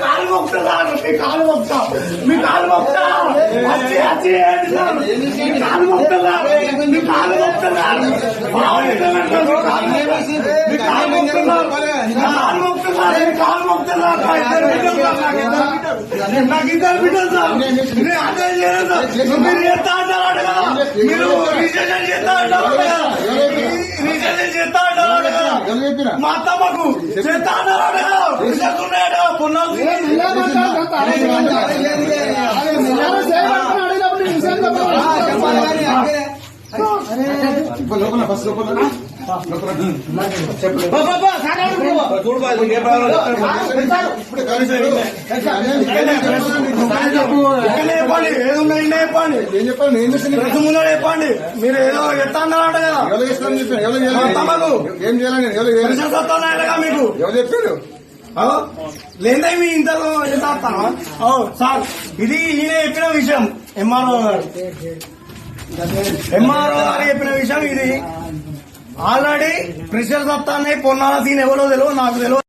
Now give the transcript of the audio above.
కాలు మొక్తా మీ కాలు మొక్తా మీ కాలు మొక్తా వచ్చి వచ్చి మీ కాలు మొక్తా మీ కాలు మొక్తా మీ కాలు మొక్తా. కాలు మొక్తా కాలు మొక్తా నాకు ఇద్దరు బిడ్డలు సార్ నేను అదే చేయలేదు సార్ మీరు చేస్తా అంటారు కదా మీరు రిజిస్ట్రేషన్ చేస్తా అంటారు కదా రిజిస్ట్రేషన్ చేస్తా అంటారు కదా మా అత్తమ్మకు చేస్తా అన్నారు కదా రిజల్ట్ ఉన్నాయట పున్నాలు లోపల బస్ లోపల చెప్పండి మీరు ఏదో ఎత్తాన్నారంట కదా ఎవరు చేస్తాను చెప్పాను ఎవరు ఏం చేయాలని ఎవరు చేయాలి మీకు ఎవరు చెప్పారు. లేదా మీ ఇంతలో చేస్తాను సార్ ఇది ఈయన చెప్పిన విషయం ఎంఆర్ఓ గారు. ఎంఆర్ఓ గారు చెప్పిన విషయం ఇది. ఆల్రెడీ ప్రెషర్ వస్తానే పొన్నాల సీన్ ఎవరో తెలియదు నాకు తెలియదు